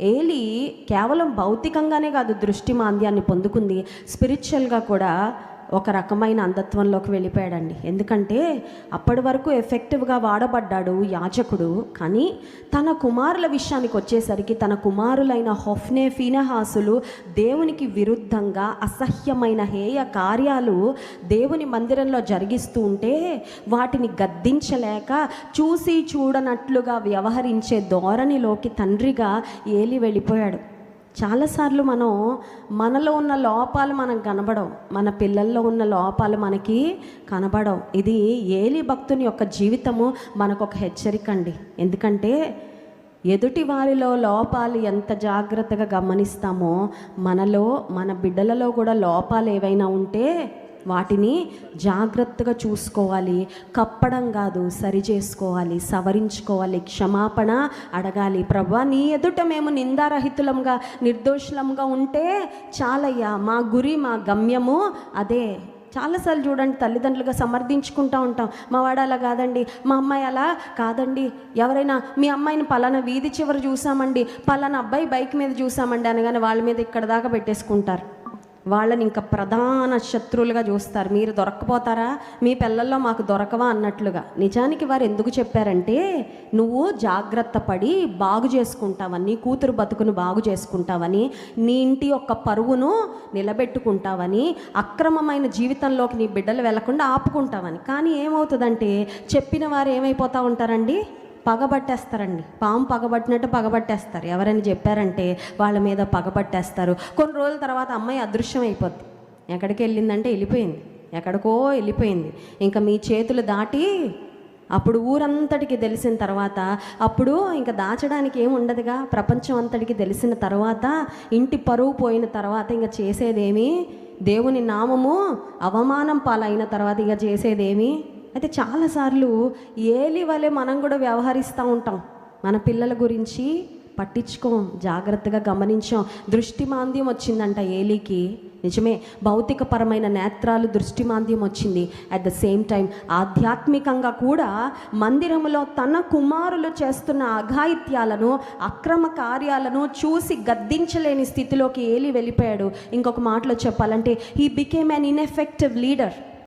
ఏలి కేవలం భౌతికంగానే కాదు దృష్టి మాంద్యాన్ని పొందుకుంది. స్పిరిచువల్గా కూడా ఒక రకమైన అంధత్వంలోకి వెళ్ళిపోయాడండి. ఎందుకంటే అప్పటి వరకు ఎఫెక్టివ్గా వాడబడ్డాడు యాజకుడు. కానీ తన కుమారుల విషయానికి వచ్చేసరికి తన కుమారులైన హొఫ్నే ఫీనహాసులు దేవునికి విరుద్ధంగా అసహ్యమైన హేయ కార్యాలు దేవుని మందిరంలో జరిగిస్తూ ఉంటే వాటిని గద్దించలేక చూసి చూడనట్లుగా వ్యవహరించే ధోరణిలోకి తండ్రిగా ఏలి వెళ్ళిపోయాడు. చాలాసార్లు మనం మనలో ఉన్న లోపాలు మనకు కనబడవు. మన పిల్లల్లో ఉన్న లోపాలు మనకి కనబడవు. ఇది ఏలి భక్తుని యొక్క జీవితము మనకు ఒక హెచ్చరిక అండి. ఎందుకంటే ఎదుటి వారిలో లోపాలు ఎంత జాగ్రత్తగా గమనిస్తామో మనలో మన బిడ్డలలో కూడా లోపాలు ఏవైనా ఉంటే వాటిని జాగ్రత్తగా చూసుకోవాలి. కప్పడం కాదు సరి చేసుకోవాలి సవరించుకోవాలి క్షమాపణ అడగాలి. ప్రభా నీ ఎదుట మేము నిందారహితులంగా నిర్దోషులంగా ఉంటే చాలయ్యా. మా గురి మా గమ్యము అదే. చాలాసార్లు చూడండి తల్లిదండ్రులుగా సమర్థించుకుంటూ ఉంటాం. మా వాడు అలా కాదండి మా అమ్మాయి అలా కాదండి. ఎవరైనా మీ అమ్మాయిని పలానా వీధి చివరి చూసామండి పలానా అబ్బాయి బైక్ మీద చూసామండి అనగానే వాళ్ళ మీద ఇక్కడ దాకా పెట్టేసుకుంటారు. వాళ్ళని ఇంకా ప్రధాన శత్రువులుగా చూస్తారు. మీరు దొరక్కపోతారా? మీ పిల్లల్లో మాకు దొరకవా అన్నట్లుగా. నిజానికి వారు ఎందుకు చెప్పారంటే నువ్వు జాగ్రత్త పడి బాగు చేసుకుంటావని నీ కూతురు బతుకును బాగు చేసుకుంటావని నీ ఇంటి యొక్క పరువును నిలబెట్టుకుంటావని అక్రమమైన జీవితంలోకి నీ బిడ్డలు వెళ్ళకుండా ఆపుకుంటావని కానీ ఏమవుతుందంటే చెప్పిన వారు ఏమైపోతూ ఉంటారండి? పగబట్టేస్తారండి. పాము పగబట్టినట్టు పగబట్టేస్తారు. ఎవరైనా చెప్పారంటే వాళ్ళ మీద పగబట్టేస్తారు. కొన్ని రోజుల తర్వాత అమ్మాయి అదృశ్యం అయిపోద్ది ఎక్కడికి వెళ్ళిందంటే వెళ్ళిపోయింది. ఎక్కడికో వెళ్ళిపోయింది. ఇంకా మీ చేతులు దాటి అప్పుడు ఊరంతటికి తెలిసిన తర్వాత అప్పుడు ఇంకా దాచడానికి ఏమి ఉండదుగా? ప్రపంచం అంతటికి తెలిసిన తర్వాత ఇంటి పరువు పోయిన తర్వాత ఇంకా చేసేదేమి? దేవుని నామము అవమానం పాలైన తర్వాత ఇక చేసేదేమి? అయితే చాలాసార్లు ఏలి వలె మనం కూడా వ్యవహరిస్తూ ఉంటాం. మన పిల్లల గురించి పట్టించుకోం జాగ్రత్తగా గమనించాం. దృష్టి మాంద్యం వచ్చిందంట ఏలికి. నిజమే భౌతికపరమైన నేత్రాలు దృష్టి మాంద్యం వచ్చింది. అట్ ద సేమ్ టైం ఆధ్యాత్మికంగా కూడా మందిరములో తన కుమారులు చేస్తున్న అఘాయిత్యాలను అక్రమ కార్యాలను చూసి గద్దించలేని స్థితిలోకి ఏలి వెళ్ళిపోయాడు. ఇంకొక మాటలో చెప్పాలంటే he became an ineffective leader